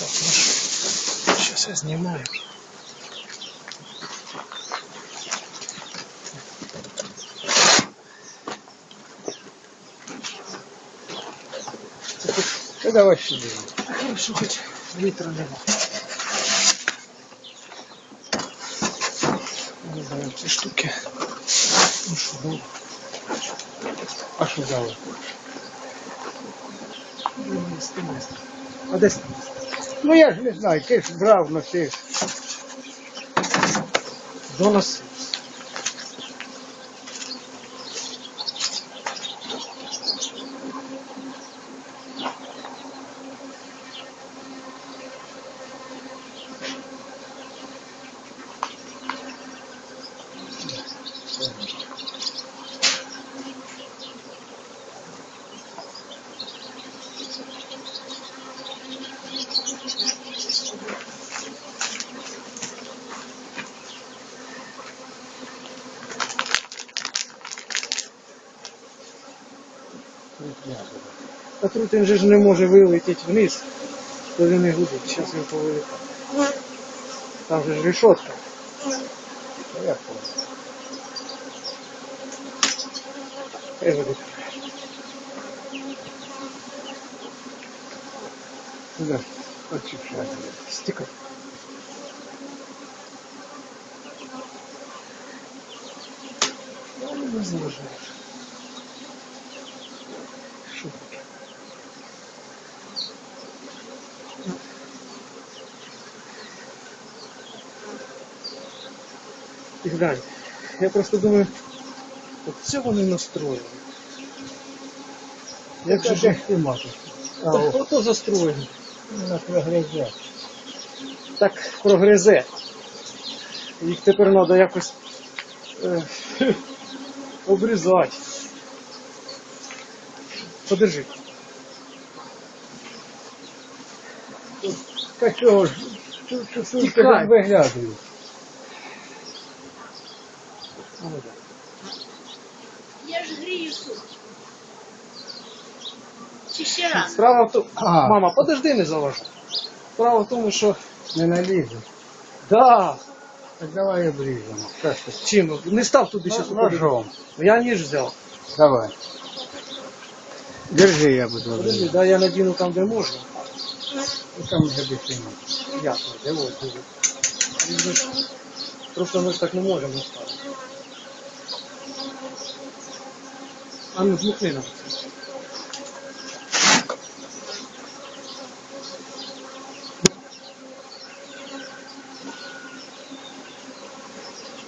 Так, ну що, зараз я знімаю. Та давай сюди. хорошо, хоч вітру нема. Не знаю, ці штуки. Ну що, ну, А що дали? ну, місце, місце. А десь там? Ну я ж не знаю, ти ж брав на тих. До нас. А тут він же ж не може вилетіти вниз, коли не гудить. Зараз він повилітає. Там же ж решетка. Я понял. Хай буде. Куди? Хочу шагати. Стікай. Ну, не заважаєш. Глянь, я просто думаю, от це вони настроїли. Як же ж ти мати? А, Та о, ото застроєно. нас так прогризе. Їх тепер треба якось е, обрізати. Подержи. Та чого ж? Тут тут Тікай. тебе виглядаю. Я ж грію суп. Чи ще раз? Справа в тому. А. Мама, подожди, не заважай. Справа в тому, що. Не налізу. Да, Так давай обріжемо. Та що? чим? Не став туди Ну, зараз. Ножом. Я ніж взяв. Давай. Держи, я буду Подожди, обрізати. да, я надіну там, де можна. Ну, Там вже більше. Як? Де ось диви. Візьмеш. Просто ми ж так не можемо ставити. А ну змукни нам.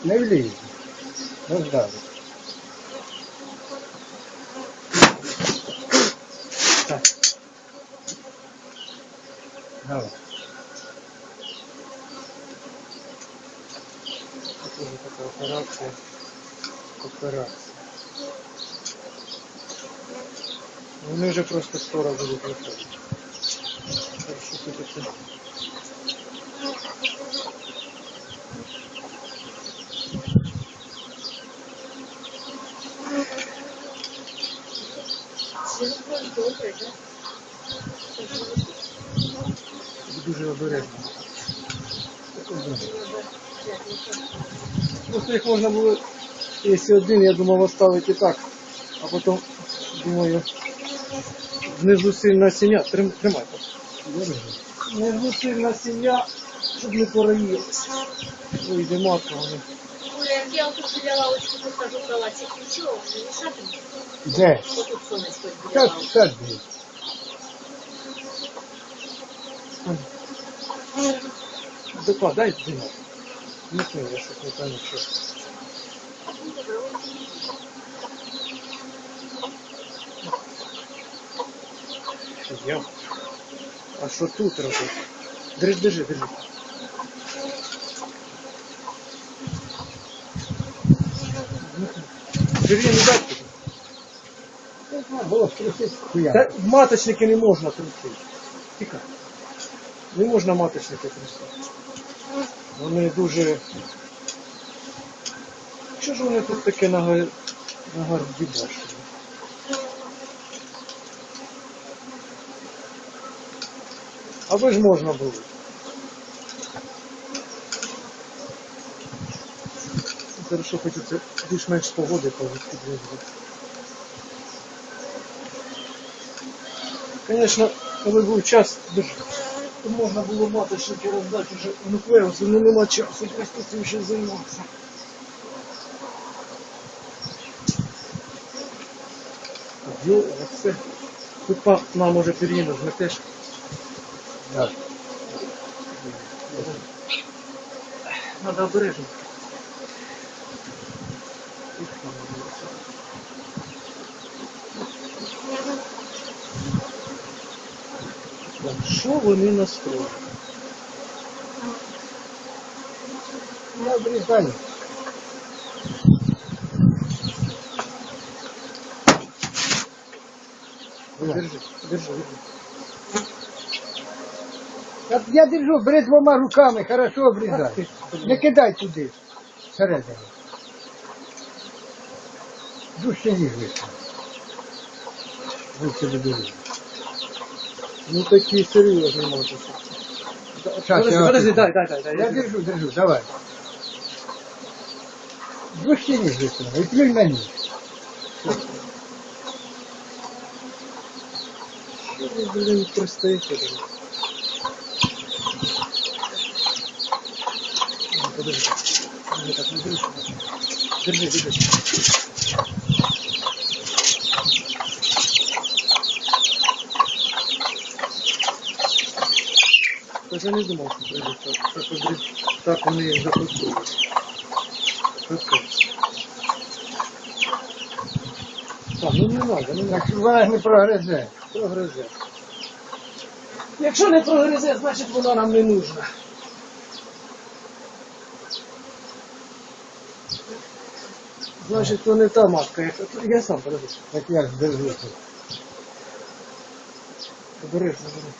Не влізу. Роздали. Так. Давай. Це вже така операція. Операція. Вони вже просто скоро будуть виходити. Так що тут таке. Це ж буде добре, так? Дуже обережно. Просто їх можна було, якщо один, я думав оставити так, а потім, думаю, внизу сильна. Трим, тримай. Держи. Внизу сильна сім'я, щоб не пороїлися. Вийде матка. Оля, як я тут біля лавочки посаджу кровати, нічого, не мішатиме. Де? Лавочки. сади. Докладай. Не знаю, я щось не пам'ятаю, я? А що тут робити? Держи, держи, держи. Держи, не дай було струсити хуя. Та маточники не можна трусити. Тікай. Не можна маточники трусити. Вони дуже. Що ж вони тут таке на, га- на гарді бачили? Аби ж можна було. Хорошо, хоч більш-менш погоди підвезли. Звісно, коли був час, то можна було мати ще пороздати вже нуклеуси, але нема часу просто цим ще займатися. Йо, оце. Тут па, на, може пір'їну зметеш. Так. Надо обережно. Так, Що вони настроїли? Я обрізаю. Держи, держи, держи. Я, держу, бери двома руками, хорошо обрізай. Не кидай туди. Всередину. Дужче ніж вийшло. Вийшло до дороги. Ну такі серйозні мотиці. Щас, Подожди, я подожди, отут. дай, дай, дай, дай. Я держу, держу, давай. Дужче ніж вийшло. І плюнь мені. Що ви, блін, пристаєте? блін? Ну, Подожди. Не так, не держи. Держи, я не думав, що прийде так. Так, обріз... так вони їх. Капець. Так, ну не надо, не надо. Так вона не прогризе. Прогризе. Якщо не прогризе, значить вона нам не нужна. Значить, то не та матка. яка- Я сам подожди. Так я ж держу тут. Обережно, обережно.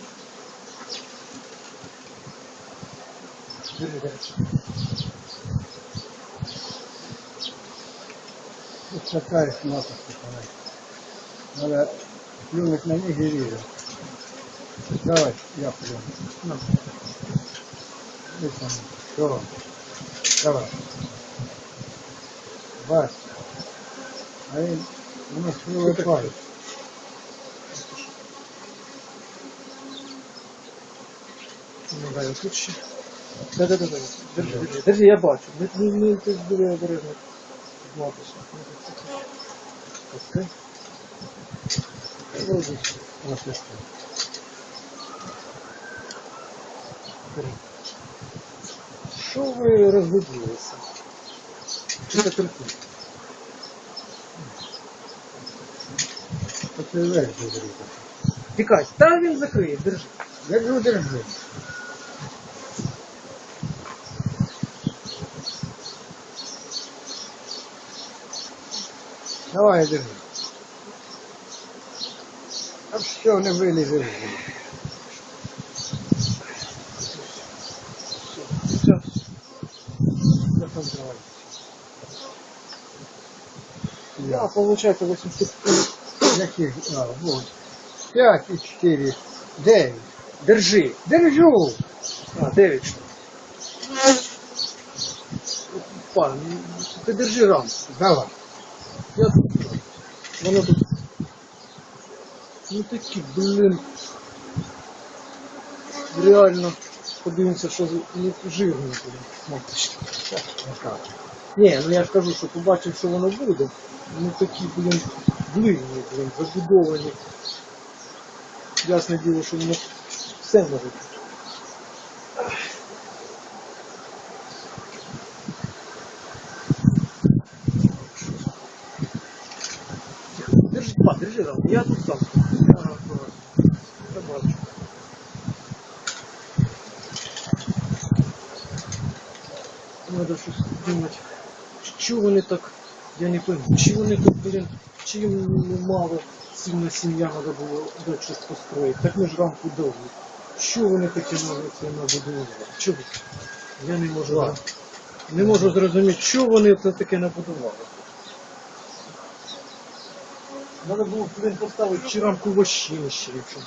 Держи, держи. Тут такая. Надо плюнуть на них и режем. Давай, я плюну. И там. Все. Давай. Бац. А він у нас. Ну, дай ось тут ще. Да, да, да, да. Держи, держи. Держи, я бачу. Не, не, не, ти дуже обережно зматися. Пускай. Ось ось. Що ви розгубилися? Чи це? Оце. Тікай, та він закриє, держи. Держу, держу. Давай, держи. А все, не вилізе. Я, Я. получается 80. Яких? А, вот. Пять и четыре. Девять. Держи. Держу. А, 9 штук. Пан, ти держи рамку. Давай. Я тут. Воно тут. Ну такі, блин. Реально. Подивимося, що ну, жирно буде. Маточка. Ні, ну я ж кажу, що побачив, що воно буде. Ну такі, блін, длинні, блін, забудовані. Ясне діло, що воно все може бути. Держи, рамку, я тут сам. Я бачу. Надо щось думати. Що вони так, я не пойму, чи вони так, блін, чи їм мало сильна сім'я треба було щось построїти. Так ми ж рамку довго. Що вони могли це набудували? Чого? Я не можу, не можу зрозуміти, що вони це таке набудували. Треба було блін, поставити чи рамку вощище, щоб